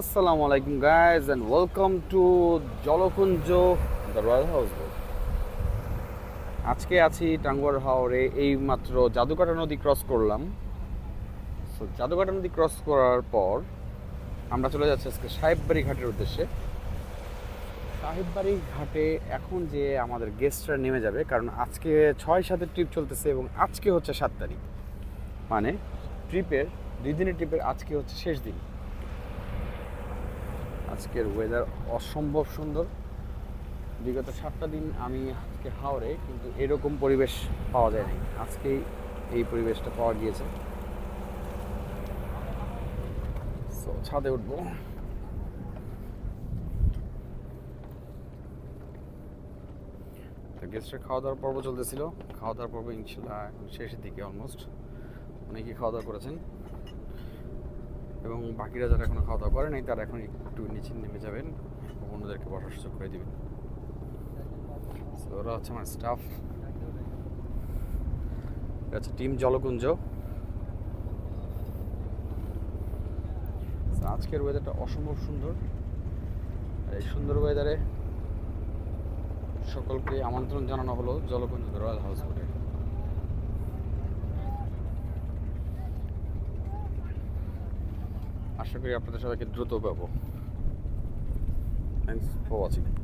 আসসালামু আলাইকুম guys and welcome to Jalkunja the royal house আজকে আছি টাঙ্গুয়ার হাওরে এই মাত্র জাদুকাটা নদী ক্রস করলাম। সো জাদুকাটা নদী ক্রস করার পর আমরা চলে যাচ্ছি আজকে সাহেববাড়ি ঘাটের উদ্দেশ্যে। সাহেববাড়ি ঘাটে এখন যে আমাদের গেস্টরা নেমে যাবে কারণ আজকে ছয় সাতের ট্রিপ চলতেছে এবং আজকে হচ্ছে সাত তারিখ। মানে ট্রিপের দুই দিনের ট্রিপের আজকে হচ্ছে শেষ দিন। আজকের ওয়েদার অসম্ভব সুন্দর। বিগত সাতটা দিন আমি আজকে হাওড়ে কিন্তু এরকম পরিবেশ পাওয়া যায়নি আজকেই এই পরিবেশটা পাওয়া গিয়েছে। সো ছাদে উঠবো। তো গেস্টের খাওয়া দাওয়ার পর্ব চলতেছিল। খাওয়া দাওয়ার পর্ব ইনশাল্লাহ শেষের দিকে অলমোস্ট অনেকেই খাওয়া দাওয়া করেছেন। এবং বাকিরা যারা এখনও খাওয়া দাওয়া করে নাই, তারা এখন একটু নিচে নেমে যাবেন অন্যদেরকে বসার সুযোগ করে দিবেন। ওরা হচ্ছে আমার স্টাফ আচ্ছা টিম জলকুঞ্জ। আজকের ওয়েদারটা অসম্ভব সুন্দর। আর এই সুন্দর ওয়েদারে সকলকে আমন্ত্রণ জানানো হলো জলকুঞ্জ রয়্যাল হাউস বোটে আশা করি আপনাদের সবাইকে দ্রুত পাবো থ্যাংকস ফর ওয়াচিং